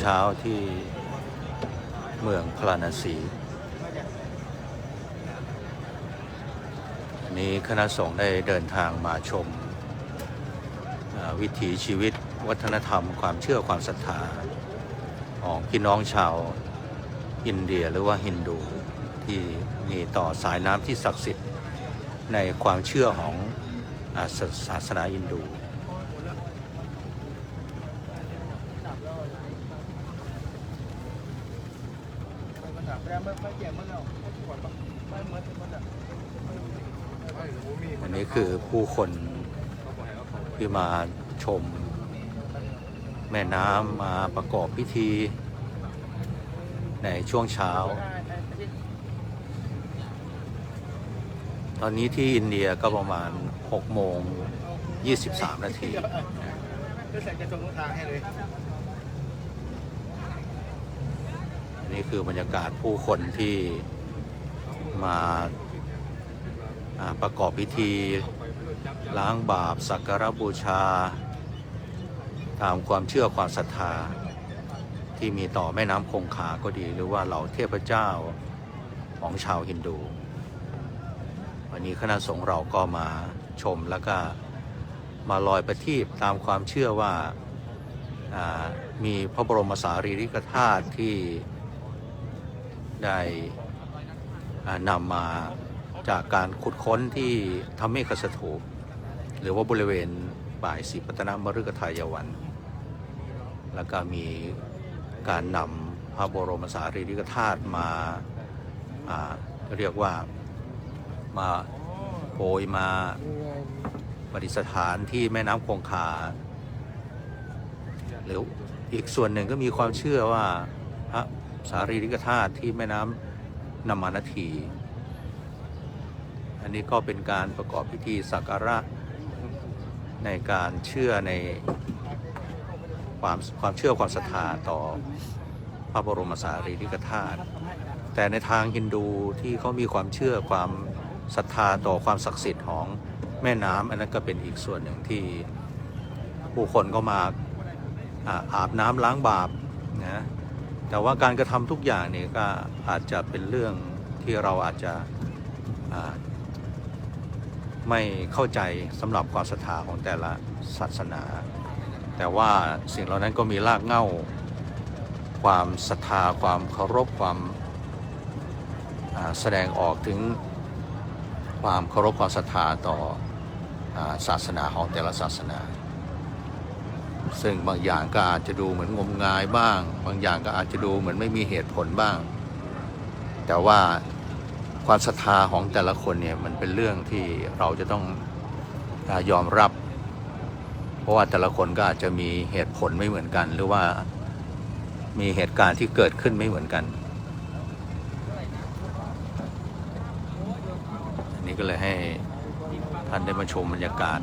เช้าที่เมืองพราณสีอันนี้คณะสงฆ์ได้เดินทางมาชม วิถีชีวิตวัฒนธรรม ความเชื่อความศรัทธาของพี่น้องชาวอินเดียหรือว่าฮินดูที่มีต่อสายน้ำที่ศักดิ์สิทธิ์ในความเชื่อของศาสนาอินดู อันนี้คือ ผู้คนที่มาชม แม่น้ำมาประกอบพิธี ในช่วงเช้า ตอนนี้ที่อินเดียก็ประมาณ 6 โมง 23 นาทีก็ใส่กระจกทางให้เลยอันนี้คือบรรยากาศผู้คนที่มาประกอบพิธี ล้างบาปสักการบูชา ตามความเชื่อความศรัทธา ที่มีต่อแม่น้ำคงคาก็ดี หรือว่าเหล่าเทพเจ้าของชาวฮินดู วันนี้คณะสงฆ์เราก็มาชมแล้วก็มาลอยประทีปตามความเชื่อว่ามีพระบรมสารีริกธาตุที่ได้นำมาจากการขุดค้นที่ทำเมฆสถูป หรือว่าบริเวณบ่ายศรีปัตนมฤคทายวัน แล้วก็มีการนำพระบรมสารีริกธาตุมาเรียกว่ามาโปรยมาปฏิสถานที่แม่น้ำคงคา หรืออีกส่วนหนึ่งก็มีความเชื่อว่าพระสารีริกธาตุที่แม่น้ำนามานาที อันนี้ก็เป็นการประกอบพิธีสักการะ ในการเชื่อในความความเชื่อความศรัทธาต่อพระบรมสารีริกธาตุแต่ในทางฮินดูที่เขามีความเชื่อความศรัทธาต่อความศักดิ์สิทธิ์ของแม่น้ำอันนั้นก็เป็นอีกส่วนหนึ่งที่ผู้คนก็มาอาบน้ำล้างบาปนะแต่ว่าการกระทำทุกอย่างเนี่ยก็อาจจะเป็นเรื่องที่เราอาจจะ ไม่เข้าใจสำหรับความศรัทธาของแต่ละศาสนา แต่ว่าสิ่งเหล่านั้นก็มีรากเหง้า ความศรัทธาความเคารพความแสดงออกถึงความเคารพความศรัทธาต่อศาสนาของแต่ละศาสนา ซึ่งบางอย่างก็อาจจะดูเหมือนงมงายบ้าง บางอย่างก็อาจจะดูเหมือนไม่มีเหตุผลบ้าง แต่ว่า ความศรัทธาของแต่ละคนเนี่ยมันเป็นเรื่องที่เราจะต้องยอมรับ เพราะว่าแต่ละคนก็อาจจะมีเหตุผลไม่เหมือนกัน หรือว่ามีเหตุการณ์ที่เกิดขึ้นไม่เหมือนกันอันนี้ก็เลยให้ท่านได้มาชมบรรยากาศ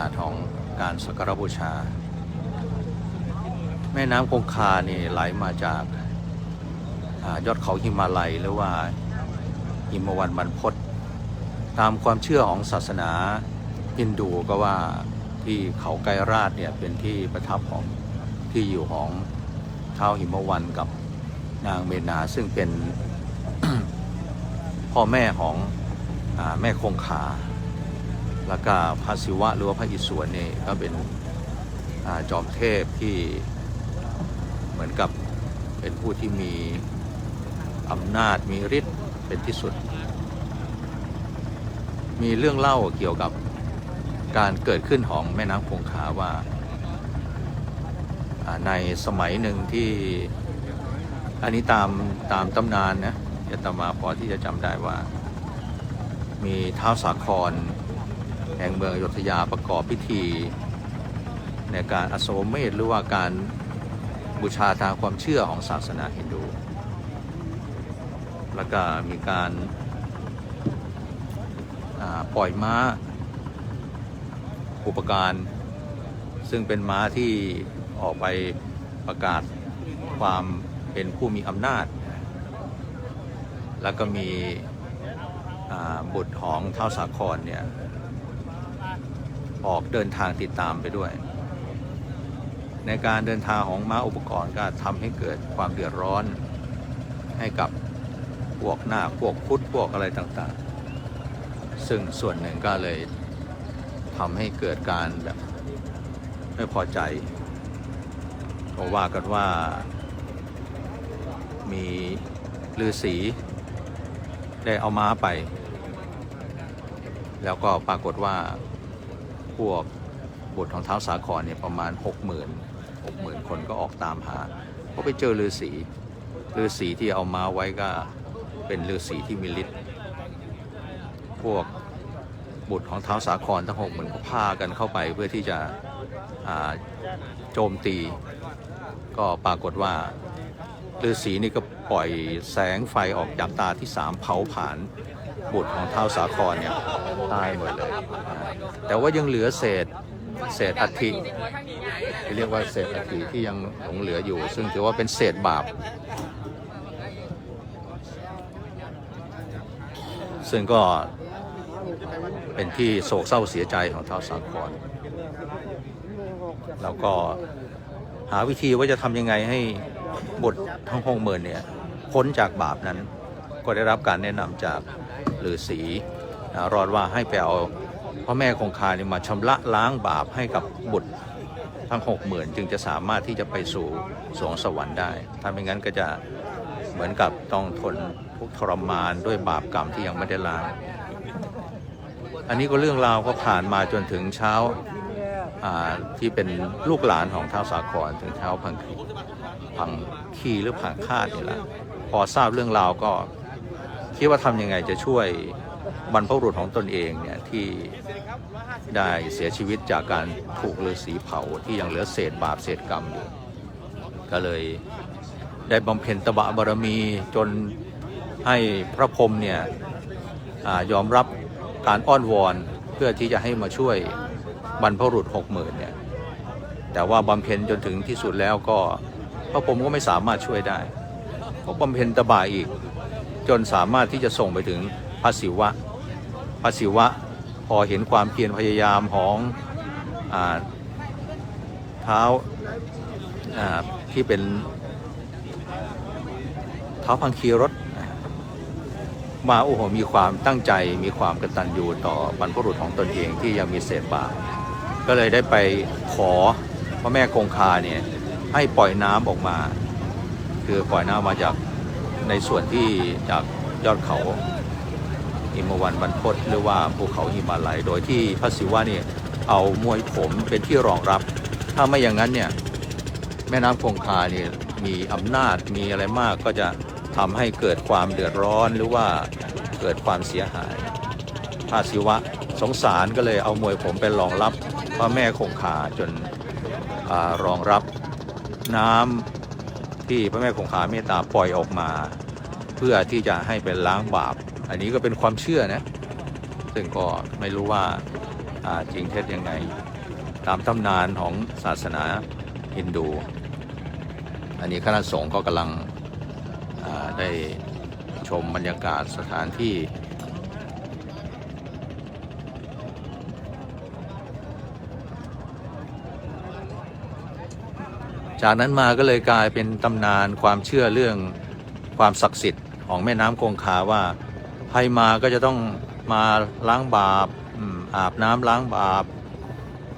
าของการสักการะบูชา แม่น้ำคงคานี่ไหลมาจากอายอดเขาหิมาลัยหรือว่าหิมวันบรรพตตามความเชื่อของศาสนาฮินดูก็ว่าที่เขาไกรราชเนี่ยเป็นที่ประทับของที่อยู่ของท้าวหิมวันกับนางเมนาซึ่งเป็นพ่อแม่ของอแม่คงคา แล้วก็พระศิวะหรือว่าพระอิศวรนี่ก็เป็นอจอมเทพที่เหมือนกับเป็นผู้ที่มีอำนาจมีฤทธิ์เป็นที่สุด มีเรื่องเล่าเกี่ยวกับการเกิดขึ้นของแม่น้ำคงคาว่าในสมัยหนึ่งที่อันนี้ตามตามตำนานนะยตมาพอที่จะจำได้ว่า มีท้าวสาคร แห่งเมืองอยุธยาประกอบพิธี ในการอสวเมธหรือว่าการบูชาทางความเชื่อของศาสนาฮินดู แล้วก็มีการาปล่อยม้าอุปการซึ่งเป็นม้าที่ออกไปประกาศความเป็นผู้มีอำนาจ แล้วก็มีบุตรของเท้าสาครเนี่ย ออกเดินทางติดตามไปด้วย ในการเดินทางของม้าอุปกรณ์ก็ทำให้เกิดความเดือดร้อน ให้กับพวกหน้าพวกพุทธพวกอะไรต่างๆ ซึ่งส่วนหนึ่งก็เลยทำให้เกิดการแบบไม่พอใจก็ว่ากันว่ามีฤาษีได้เอาม้าไป แล้วก็ปรากฏว่า พวกบุตรของเท้าวสาครเนี่ยประมาณ 6 0 0 0 0 6 0,000 คนก็ออกตามหาก็ไปเจอฤาษีฤาษีที่เอามาไว้ก็เป็นฤาษีที่มีฤทธิ์พวกบุตรของเท้าวสาครทั้งหกหมื่นก็พากันเข้าไปเพื่อที่จะโจมตี ก็ปรากฏว่าฤาษีนี่ก็ปล่อยแสงไฟออกจากตาที่สามเผาผลาญ บุตรของเท้าวสาครเนี่ยตายหมดเลย แต่ว่ายังเหลือเศษเศษอัฐิเรียกว่าเศษอัฐิที่ยังหลงเหลืออยู่ ซึ่งถือว่าเป็นเศษบาป ซึ่งก็เป็นที่โศกเศร้าเสียใจของท้าวสาครแล้วก็หาวิธีว่าจะทำยังไงให้บุตรทั้งหกหมื่นเนี่ยพ้นจากบาปนั้นก็ได้รับการแนะนำจาก ฤาษีนะรอดว่าให้ไปเอาพ่อแม่คงคาเนี่ยมาชำระล้างบาปให้กับบุตรทั้งหกหมื่นจึงจะสามารถที่จะไปสู่สวงสวรรค์ได้ ถ้าไม่งั้นก็จะเหมือนกับต้องทนทุกข์ทรมานด้วยบาปกรรมที่ยังไม่ได้ล้าง อันนี้ก็เรื่องราวก็ผ่านมาจนถึงเช้าที่เป็นลูกหลานของท้าวสาครถึงเช้าพังคีพังคีหรือพังคาดนี่แหละพอทราบเรื่องราวก็ คิดว่าทำยังไงจะช่วยบรรพบุรุษของตนเองเนี่ยที่ได้เสียชีวิตจากการถูกฤาษีเผาที่ยังเหลือเศษบาปเศษกรรมอยู่ก็เลยได้บำเพ็ญตบะบารมีจนให้พระพรหมเนี่ยอยอมรับการอ้อนวอนเพื่อที่จะให้มาช่วยบรรพบุรุษหกหมื่นเนี่ยแต่ว่าบำเพ็ญจนถึงที่สุดแล้วก็พระพรหมก็ไม่สามารถช่วยได้ก็บำเพ็ญตบะอีก จนสามารถที่จะส่งไปถึงพระศิวะ พระศิวะพอเห็นความเพียรพยายามของเท้าอ่าที่เป็นเท้าพังคีรถมาโอ้โหมีความตั้งใจมีความกตัญญูต่อบรรพบุรุษของตนเองที่ยังมีเศษบาปก็เลยได้ไปขอพระแม่คงคาเนี่ยให้ปล่อยน้ำออกมา คือปล่อยน้ำมาจาก ในส่วนที่จากยอดเขาหิมวันบรรพตหรือว่าภูเขาหิมาลัย โดยที่พระศิวะนี่เอามวยผมเป็นที่รองรับ ถ้าไม่อย่างนั้นเนี่ยแม่น้ำคงคาเนี่ยมีอำนาจมีอะไรมากก็จะทำให้เกิดความเดือดร้อนหรือว่าเกิดความเสียหายพระศิวะสงสารก็เลยเอามวยผมเป็นรองรับพระแม่คงคาจนอารองรับน้ำที่พระแม่คงคาเมตตาปล่อยออกมา พื่อที่จะให้เป็นล้างบาป อันนี้ก็เป็นความเชื่อนะ ซึ่งก็ไม่รู้ว่าจริงเท็จยังไง ตามตำนานของศาสนาฮินดู อันนี้คณะสงฆ์ก็กำลังได้ชมบรรยากาศสถานที่จากนั้นมาก็เลยกลายเป็นตำนานความเชื่อเรื่องความศักดิ์สิทธิ์ ของแม่น้ำคงคาว่าใครมาก็จะต้องมาล้างบาปอาบน้ำล้างบาป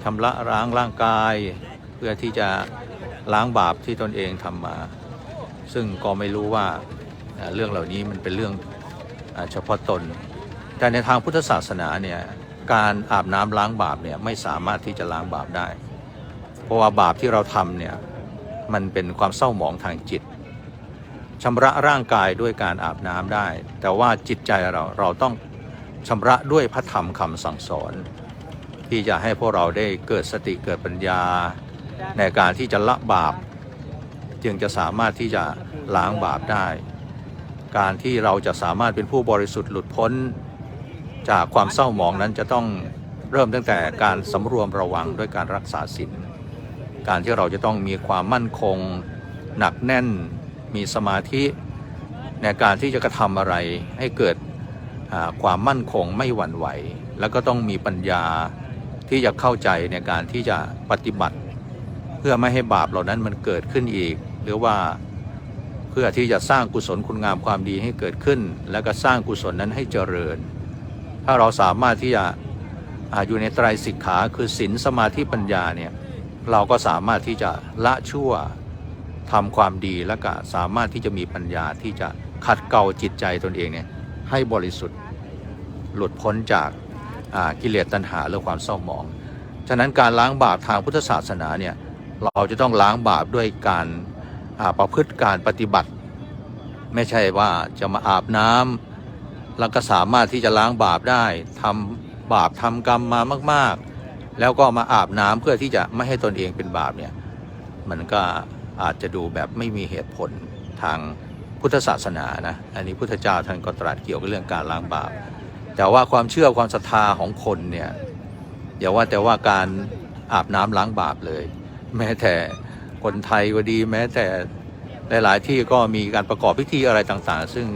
ชำระล้างร่างกาย เพื่อที่จะล้างบาปที่ตนเองทำมา ซึ่งก็ไม่รู้ว่าเรื่องเหล่านี้มันเป็นเรื่องเฉพาะตน แต่ในทางพุทธศาสนาเนี่ยการอาบน้ำล้างบาปเนี่ยไม่สามารถที่จะล้างบาปได้ เพราะว่าบาปที่เราทำเนี่ยมันเป็นความเศร้าหมองทางจิต ชำระร่างกายด้วยการอาบน้ำได้ แต่ว่าจิตใจเราเราต้องชำระด้วยพระธรรมคำสั่งสอน ที่จะให้พวกเราได้เกิดสติเกิดปัญญา ในการที่จะละบาป จึงจะสามารถที่จะล้างบาปได้ การที่เราจะสามารถเป็นผู้บริสุทธิ์หลุดพ้น จากความเศร้าหมองนั้นจะต้องเริ่มตั้งแต่การสำรวมระวังด้วยการรักษาศีลการที่เราจะต้องมีความมั่นคง หนักแน่น มีสมาธิในการที่จะกระทำอะไรให้เกิดความมั่นคงไม่หวั่นไหว แล้วก็ต้องมีปัญญาที่จะเข้าใจในการที่จะปฏิบัติ เพื่อไม่ให้บาปเหล่านั้นมันเกิดขึ้นอีก หรือว่าเพื่อที่จะสร้างกุศลคุณงามความดีให้เกิดขึ้น แล้วก็สร้างกุศลนั้นให้เจริญ ถ้าเราสามารถที่จะอาอยู่ในไตรสิกขาคือศีลสมาธิปัญญาเนี่ยเราก็สามารถที่จะละชั่ว ทำความดีแล้วก็สามารถที่จะมีปัญญาที่จะขัดเกลาจิตใจตนเองเนี่ยให้บริสุทธิ์หลุดพ้นจากกิเลสตัณหาหรือความเศร้าหมอง ฉะนั้นการล้างบาปทางพุทธศาสนาเนี่ยเราจะต้องล้างบาปด้วยการาประพฤติการปฏิบัติ ไม่ใช่ว่าจะมาอาบน้ำแล้วก็สามารถที่จะล้างบาปได้ทำบาปทำกรรมมามาก ๆ แล้วก็มาอาบน้ำเพื่อที่จะไม่ให้ตนเองเป็นบาปเนี่ยมันก็ อาจจะดูแบบไม่มีเหตุผลทางพุทธศาสนานะอันนี้พุทธเจ้าท่านก็ตรัสเกี่ยวกับเรื่องการล้างบาปแต่ว่าความเชื่อความศรัทธาของคนเนี่ยอย่าว่าแต่ว่าการอาบน้ำล้างบาปเลย แม้แต่คนไทยก็ดี แม้แต่หลาย ๆ ที่ก็มีการประกอบพิธีอะไรต่าง ๆ ซึ่ง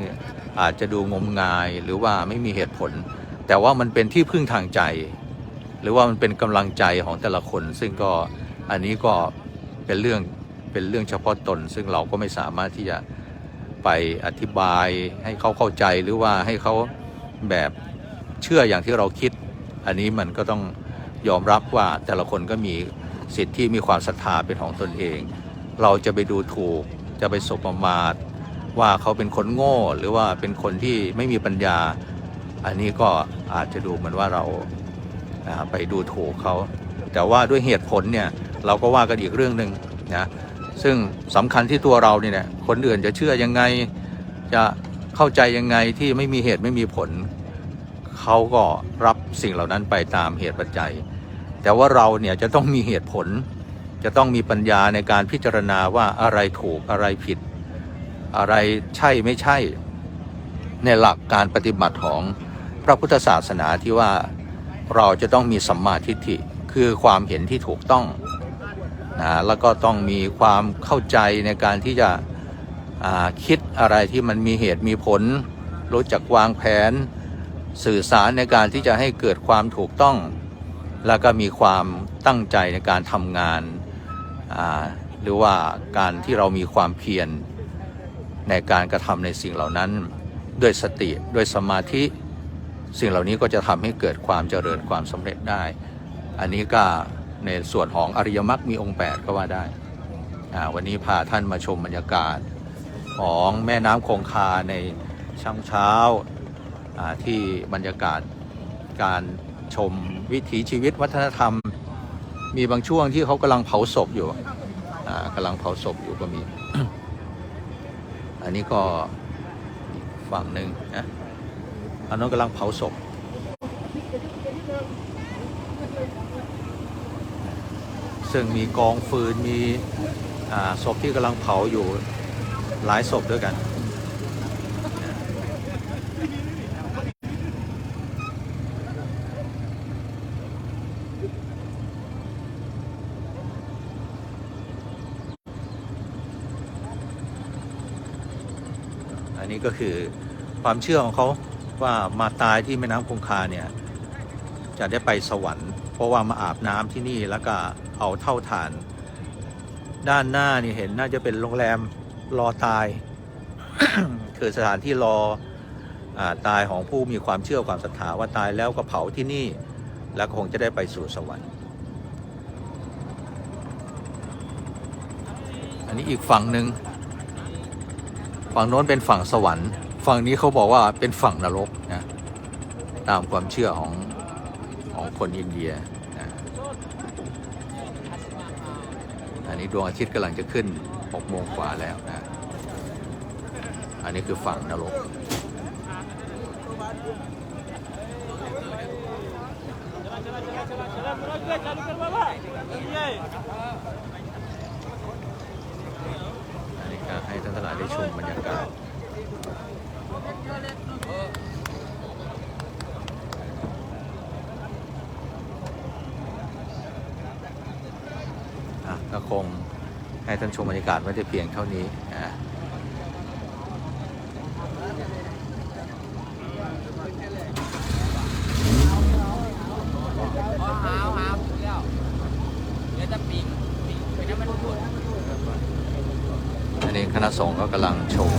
อาจจะดูงมงายหรือว่าไม่มีเหตุผล แต่ว่ามันเป็นที่พึ่งทางใจ หรือว่ามันเป็นกำลังใจของแต่ละคน ซึ่งก็อันนี้ก็เป็นเรื่อง เป็นเรื่องเฉพาะตน ซึ่งเราก็ไม่สามารถที่จะไปอธิบายให้เขาเข้าใจหรือว่าให้เขาแบบเชื่ออย่างที่เราคิด อันนี้มันก็ต้องยอมรับว่าแต่ละคนก็มีสิทธิ์ที่มีความศรัทธาเป็นของตนเอง เราจะไปดูถูก จะไปสบประมาทว่าเขาเป็นคนโง่ หรือว่าเป็นคนที่ไม่มีปัญญา อันนี้ก็อาจจะดูเหมือนว่าเราอ่าไปดูถูกเขา แต่ว่าด้วยเหตุผลเนี่ยเราก็ว่ากันอีกเรื่องหนึ่งนะ ซึ่งสำคัญที่ตัวเราเนี่ย คนอื่นจะเชื่อยังไง จะเข้าใจยังไงที่ไม่มีเหตุไม่มีผล เขาก็รับสิ่งเหล่านั้นไปตามเหตุปัจจัย แต่ว่าเราเนี่ยจะต้องมีเหตุผล จะต้องมีปัญญาในการพิจารณาว่าอะไรถูกอะไรผิด อะไรใช่ไม่ใช่ ในหลักการปฏิบัติของพระพุทธศาสนาที่ว่าเราจะต้องมีสัมมาทิฏฐิคือความเห็นที่ถูกต้อง นะแล้วก็ต้องมีความเข้าใจในการที่จะคิดอะไรที่มันมีเหตุมีผล รู้จักวางแผน สื่อสารในการที่จะให้เกิดความถูกต้อง แล้วก็มีความตั้งใจในการทำงาน หรือว่าการที่เรามีความเพียรในการกระทำในสิ่งเหล่านั้น ด้วยสติด้วยสมาธิสิ่งเหล่านี้ก็จะทำให้เกิดความเจริญความสำเร็จได้ อันนี้ก็ ในส่วนของอริยมรรคมีองค์ 8 ก็ว่าได้ วันนี้พาท่านมาชมบรรยากาศของแม่น้ำคงคาในช่างเช้าาที่บรรยากาศการชมวิถีชีวิตวัฒนธรรม มีบางช่วงที่เขากำลังเผาศพอยู่กำลังเผาศพอยู่ก็มี อันนี้ก็ฝั่งหนึ่งนะอันนั้นกำลังเผาศพ ซึ่งมีกองฟืนมีศพที่กำลังเผาอยู่หลายศพด้วยกัน อันนี้ก็คือความเชื่อของเขาว่ามาตายที่แม่น้ำคงคาเนี่ย จะได้ไปสวรรค์ เพราะว่ามาอาบน้ำที่นี่แล้วก็เอาเท่าฐาน ด้านหน้านี่เห็นน่าจะเป็นโรงแรมรอตาย คือสถานที่รออาตายของผู้มีความเชื่อความศรัทธาว่าตายแล้วก็เผาที่นี่ แล้วคงจะได้ไปสู่สวรรค์ อันนี้อีกฝั่งหนึ่งฝั่งโน้นเป็นฝั่งสวรรค์ ฝั่งนี้เขาบอกว่าเป็นฝั่งนรกนะตามความเชื่อของ คนอินเดียนะอันนี้ดวงอาทิตย์กำลังจะขึ้น6โมงกว่าแล้วนะ อันนี้คือฝั่งนรก อันนี้ก็ให้ท่านทั้งหลายได้ชมบรรยากาศ อ ก็คงให้ท่านชม บรรยากาศไม่ได้เพียงเท่านี้นะอ๋อหาวหาวแล้วเดี๋ยวจะปิงปิงไปน้ำมันดอันนี้คณะสงฆ์ก็กำลังชม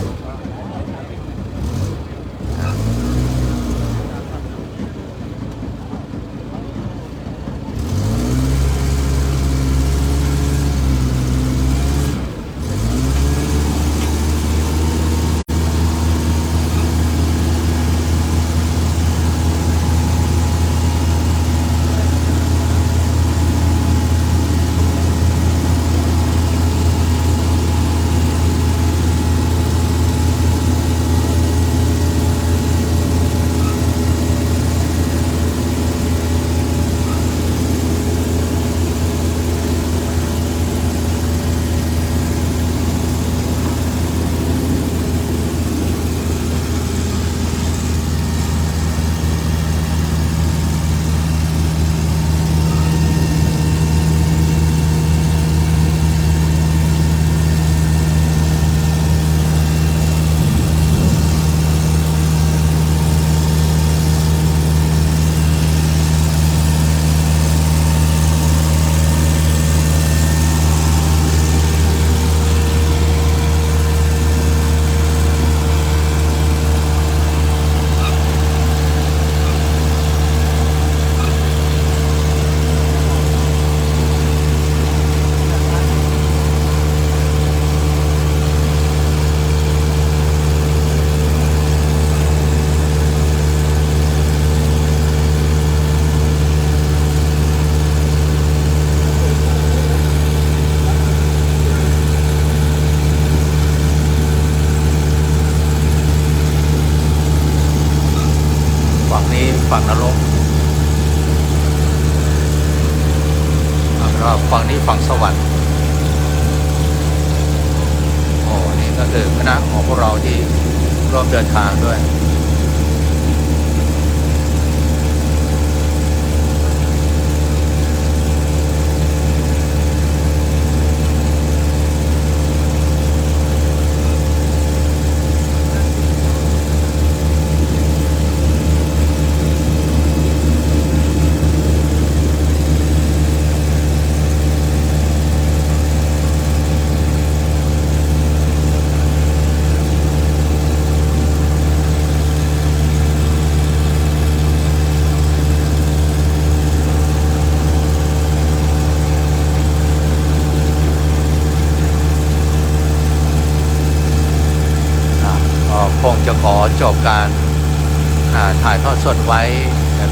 ถ่ายทอดสดไว้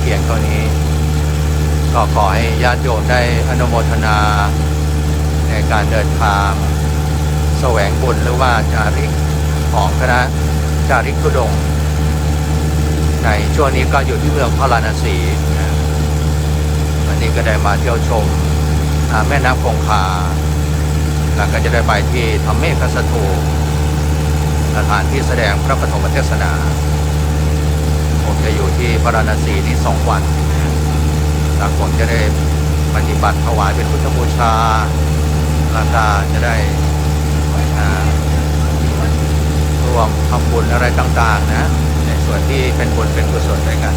เพียงเท่านี้ ก็ขอให้ญาติโยมได้อนุโมทนาในการเดินทางแสวงบุญหรือว่าจาริกของคณะจาริกทุดง ในช่วงนี้ก็อยู่ที่เมืองพาราณสีวันนี้ก็ได้มาเที่ยวชมแม่น้ำคงคาแล้วก็จะได้ไปที่ธรรมเมฆสถูสถานที่แสดงพระปฐมเทศนา ที่พระราณสีนี้สองวันหลังผมจะได้ปฏิบัติถวายเป็นพุทธบูชาแล้วก็จะได้อ่ารวมทำบุญอะไรต่างๆนะ ในส่วนที่เป็นบุญเป็นกุศลด้วยกัน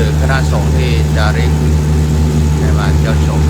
คือคณะสงฆ์ที่จะริกในวันเจ้าชม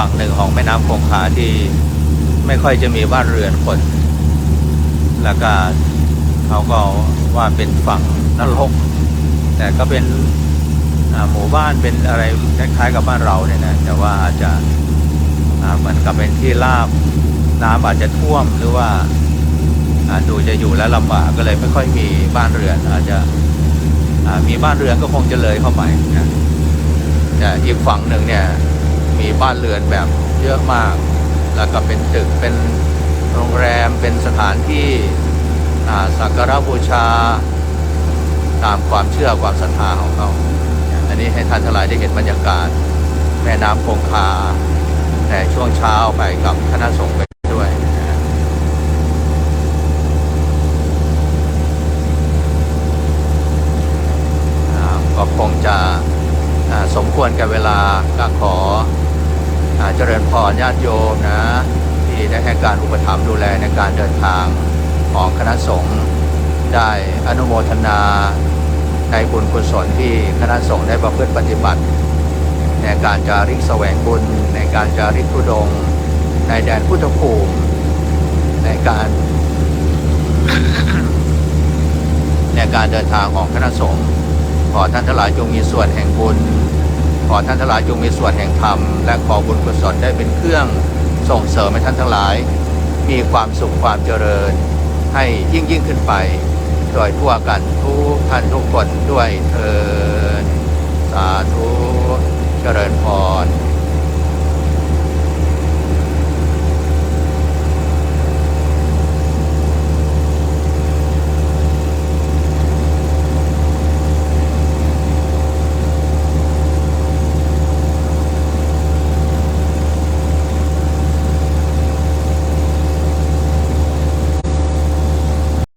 ฝั่งหนึ่งของแม่น้ำคงคาที่ไม่ค่อยจะมีบ้านเรือนคน แล้วก็เขาก็ว่าเป็นฝั่งนรก แต่ก็เป็นหมู่บ้านเป็นอะไรคล้ายๆกับบ้านเราเนี่ยนะแต่ว่าอาจจะเหมือนกับเป็นที่ราบน้ำอาจจะท่วมหรือว่าดูจะอยู่แล้วลำบากก็เลยไม่ค่อยมีบ้านเรือน อาจจะมีบ้านเรือนก็คงจะเลยเข้าไปนะแต่อีกฝั่งหนึ่งเนี่ย มีบ้านเรือนแบบเยอะมาก แล้วก็เป็นตึกเป็นโรงแรมเป็นสถานที่อ่าสักการะบูชา ตามความเชื่อความศรัทธาของเขา อันนี้ให้ท่านทั้งหลายได้เห็นบรรยากาศ แม่น้ำคงคาในช่วงเช้าไปกับคณะสงฆ์ไปด้วยก็คงจะสมควรกับเวลาก็ขอ เจริญพรญาติโยมนะ ที่ได้ให้การอุปถัมภ์ดูแลในการเดินทางของคณะสงฆ์ได้อนุโมทนาในบุญกุศลที่คณะสงฆ์ได้ประพฤติปฏิบัติ ในการจาริกแสวงบุญ ในการจาริกทุดง ในแดนพุทธภูมิในการ ในการเดินทางของคณะสงฆ์ขอท่านทั้งหลายจงมีส่วนแห่งบุญ ขอท่านทั้งหลายจงมีส่วนแห่งธรรม และขอบุญกุศลได้เป็นเครื่องส่งเสริมให้ท่านทั้งหลาย มีความสุขความเจริญ ให้ยิ่งยิ่งขึ้นไป โดยทั่วกันทุกท่านทุกคนด้วยเถิดสาธุเจริญพร